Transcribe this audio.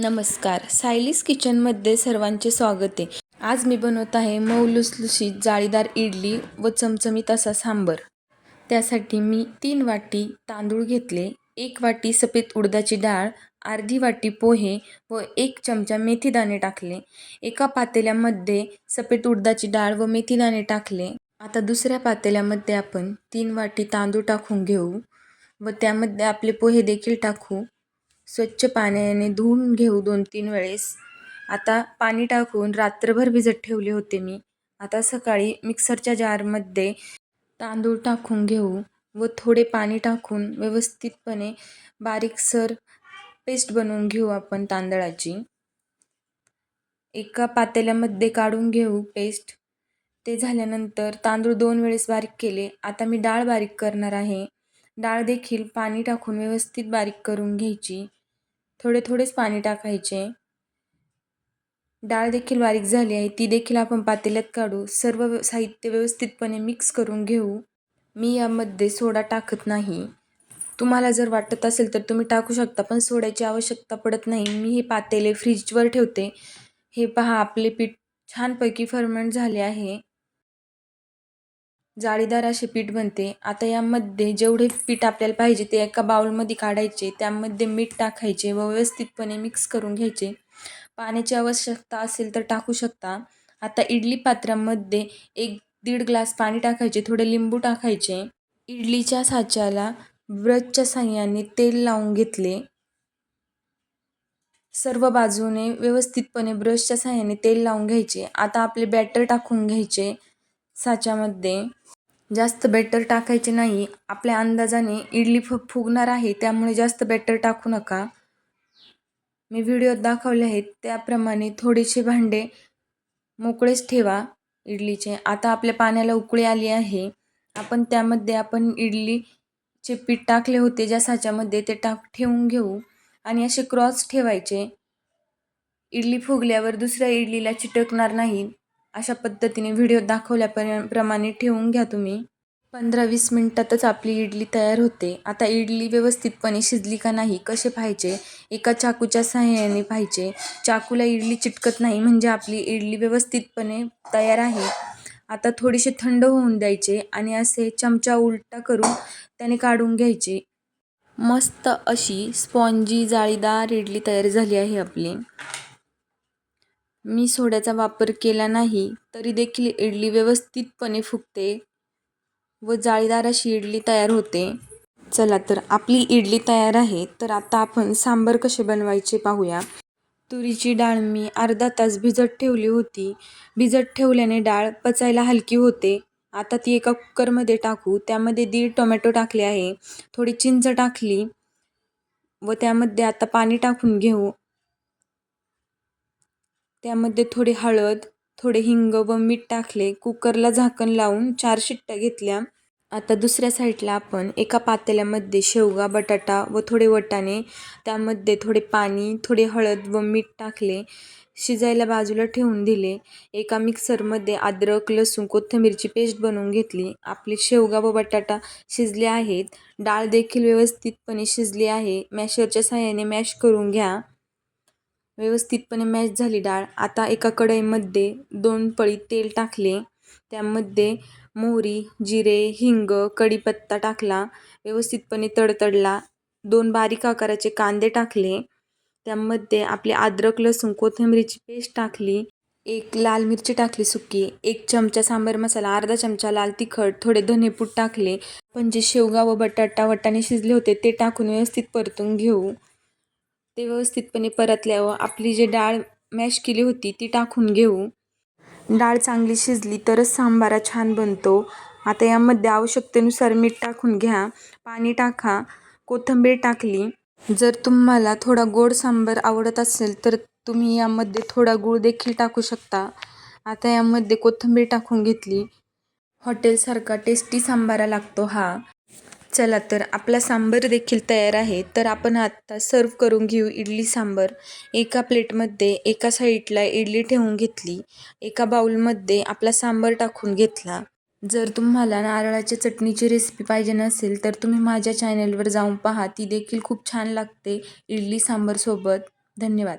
नमस्कार. सायलीस किचनमध्ये सर्वांचे स्वागत आहे. आज मी बनवत आहे मऊ लुसलुशीत जाळीदार इडली व चमचमीत असा सांबर. त्यासाठी मी तीन वाटी तांदूळ घेतले एक वाटी सफेद उडदाची डाळ अर्धी वाटी पोहे व एक चमचा मेथीदाणे टाकले. एका पातेल्यामध्ये सफेद उडदाची डाळ व मेथीदाणे टाकले. आता दुसऱ्या पातेल्यामध्ये आपण तीन वाटी तांदूळ टाकून घेऊ व त्यामध्ये आपले पोहे देखील टाकू. स्वच्छ पाण्याने धुवून घेऊ दोन तीन वेळेस. आता पाणी टाकून रात्रभर भिजत ठेवले होते मी. आता सकाळी मिक्सरच्या जारमध्ये तांदूळ टाकून घेऊ व थोडे पाणी टाकून व्यवस्थितपणे बारीकसर पेस्ट बनवून घेऊ आपण तांदळाची. एका पातेल्यामध्ये काढून घेऊ पेस्ट. ते झाल्यानंतर तांदूळ दोन वेळेस बारीक केले. आता मी डाळ बारीक करणार आहे. डाळ देखील पाणी टाकून व्यवस्थित बारीक करून घ्यायची. थोडे थोडेच पाणी टाकायचे. डाळ देखील बारीक झाली आहे. ती देखील आपण पातेल्यात काढू. सर्व साहित्य व्यवस्थितपणे मिक्स करून घेऊ. मी यामध्ये सोडा टाकत नाही. तुम्हाला जर वाटत असेल तर तुम्ही टाकू शकता पण सोड्याची आवश्यकता पडत नाही. मी हे पातेले फ्रीजवर ठेवते. हे पहा आपले पीठ छानपैकी फर्मेंट झाले आहे. जाळीदार असे पीठ बनते. आता यामध्ये जेवढे पीठ आपल्याला पाहिजे ते एका बाउलमध्ये काढायचे त्यामध्ये मीठ टाकायचे व व्यवस्थितपणे मिक्स करून घ्यायचे. पाण्याची आवश्यकता असेल तर टाकू शकता. आता इडली पात्रामध्ये एक दीड ग्लास पाणी टाकायचे थोडे लिंबू टाकायचे. इडलीच्या साच्याला ब्रशच्या साह्याने तेल लावून घेतले. सर्व बाजूने व्यवस्थितपणे ब्रशच्या साह्याने तेल लावून घ्यायचे. आता आपले बॅटर टाकून घ्यायचे. साच्यामध्ये जास्त बॅटर टाकायचे नाही. आपल्या अंदाजाने इडली फ फुगणार आहे त्यामुळे जास्त बॅटर टाकू नका. मी व्हिडिओत दाखवले आहेत त्याप्रमाणे थोडेसे भांडे मोकळेच ठेवा इडलीचे. आता आपल्या पाण्याला उकळी आली आहे. आपण त्यामध्ये आपण इडलीचे पीठ टाकले होते ज्या साच्यामध्ये ते टाक ठेवून घेऊ. आणि असे क्रॉस ठेवायचे. इडली फुगल्यावर दुसऱ्या इडलीला चिटकणार नाही. अशा पद्धतीने व्हिडिओ दाखवल्याप्रमाणे ठेवून घ्या तुम्ही. पंधरा वीस मिनटातच आपली इडली तयार होते. आता इडली व्यवस्थितपणे शिजली का नाही कसे पाहायचे? एका चाकूच्या सहाय्याने पाहिजे चाकूला इडली चिटकत नाही म्हणजे आपली इडली व्यवस्थितपणे तयार आहे. आता थोडीशी थंड होऊन द्यायचे आणि असे चमचा उलटा करून त्याने काढून घ्यायचे. मस्त अशी स्पॉन्जी जाळीदार इडली तयार झाली आहे आपली. मी सोड्याचा वापर केला नाही तरी देखील इडली व्यवस्थितपणे फुगते व जाळीदार अशी इडली तयार होते. चला तर आपली इडली तयार आहे तर आता आपण सांबर कसे बनवायचे पाहूया. तुरीची डाळ मी अर्धा तास भिजत ठेवली होती. भिजत ठेवल्याने डाळ पचायला हलकी होते. आता ती एका कुकरमध्ये टाकू त्यामध्ये दीड टोमॅटो टाकले आहे. थोडी चिंच टाकली व त्यामध्ये आता पाणी टाकून घेऊ. त्यामध्ये थोडी हळद थोडे हिंग व मीठ टाकले. कुकरला झाकण लावून चार शिट्ट्या घेतल्या. आता दुसऱ्या साईडला आपण एका पातेल्यामध्ये शेवगा बटाटा व थोडे वटाणे त्यामध्ये थोडे पाणी थोडे हळद व मीठ टाकले. शिजायला बाजूला ठेवून दिले. एका मिक्सरमध्ये अद्रक लसूण कोथिंबीरची पेस्ट बनवून घेतली. आपले शेवगा व बटाटा शिजले आहेत. डाळ देखील व्यवस्थितपणे शिजली आहे. मॅशरच्या साह्याने मॅश करून घ्या. व्यवस्थितपणे मॅश झाली डाळ. आता एका कढईमध्ये दोन पळी तेल टाकले. त्यामध्ये मोहरी जिरे हिंग कढीपत्ता टाकला. व्यवस्थितपणे तडतडला. दोन बारीक आकाराचे कांदे टाकले. त्यामध्ये आपले अद्रक लसूण कोथिंबीरीची पेस्ट टाकली. एक लाल मिरची टाकली सुकी. एक चमचा सांबार मसाला अर्धा चमचा लाल तिखट थोडे धनेपूट टाकले. पण जे शेवगा व बटाटा वटाणे शिजले होते ते टाकून व्यवस्थित परतून घेऊ. ते व्यवस्थितपणे परतल्यावर आपली जी डाळ मॅश केली होती ती टाकून घेऊ. डाळ चांगली शिजली तरच सांबारा छान बनतो. आता यामध्ये आवश्यकतेनुसार मीठ टाकून घ्या. पाणी टाका. कोथिंबीर टाकली. जर तुम्हाला थोडा गोड सांबार आवडत असेल तर तुम्ही यामध्ये थोडा गूळ देखील टाकू शकता. आता यामध्ये कोथिंबीर टाकून घेतली. हॉटेलसारखा टेस्टी सांबारा लागतो हा. चला तर आपला सांबर देखील तयार आहे. तर आपण आत्ता सर्व करून घेऊ इडली सांबर. एका प्लेटमध्ये एका साईडला इडली ठेवून घेतली. एका बाउलमध्ये आपला सांबर टाकून घेतला. जर तुम्हाला नारळाच्या चटणीची रेसिपी पाहिजे नसेल तर तुम्ही माझ्या चॅनलवर जाऊन पहा. ती देखील खूप छान लागते इडली सांबरसोबत धन्यवाद.